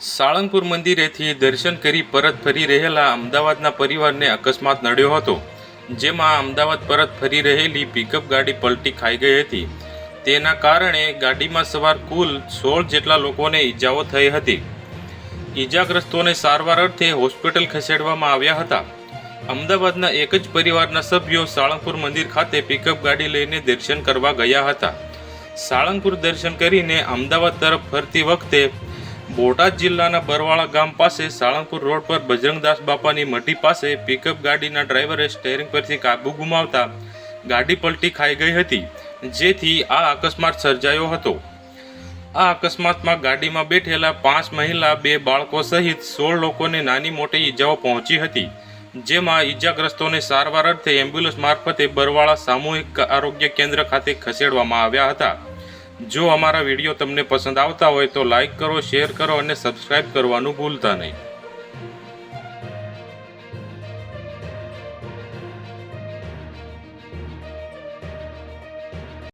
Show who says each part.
Speaker 1: સાળંગપુર મંદિરેથી દર્શન કરી પરત ફરી રહેલા અમદાવાદના પરિવારને અકસ્માત નડ્યો હતો, જેમાં અમદાવાદ પરત ફરી રહેલી પિકઅપ ગાડી પલટી ખાઈ ગઈ હતી. તેના કારણે ગાડીમાં સવાર કુલ સોળ જેટલા લોકોને ઈજાઓ થઈ હતી. ઈજાગ્રસ્તોને સારવાર અર્થે હોસ્પિટલ ખસેડવામાં આવ્યા હતા. અમદાવાદના એક જ પરિવારના સભ્યો સાળંગપુર મંદિર ખાતે પિકઅપ ગાડી લઈને દર્શન કરવા ગયા હતા. સાળંગપુર દર્શન કરીને અમદાવાદ તરફ ફરતી વખતે બોટાદ જિલ્લાના બરવાળા ગામ પાસે સાળંગપુર રોડ પર બજરંગદાસ બાપાની મઢી પાસે પિકઅપ ગાડીના ડ્રાઈવરે સ્ટેરિંગ પરથી કાબુ ગુમાવતા ગાડી પલટી ખાઈ ગઈ હતી, જેથી આ અકસ્માત સર્જાયો હતો. આ અકસ્માતમાં ગાડીમાં બેઠેલા પાંચ મહિલા, બે બાળકો સહિત સોળ લોકોને નાની મોટી ઈજાઓ પહોંચી હતી, જેમાં ઈજાગ્રસ્તોને સારવાર અર્થે એમ્બ્યુલન્સ મારફતે બરવાળા સામૂહિક આરોગ્ય કેન્દ્ર ખાતે ખસેડવામાં આવ્યા હતા. જો અમારા વીડિયો તમને પસંદ આવતા હોય તો લાઈક કરો, શેર કરો અને સબસ્ક્રાઈબ કરવાનું ભૂલતા નહીં.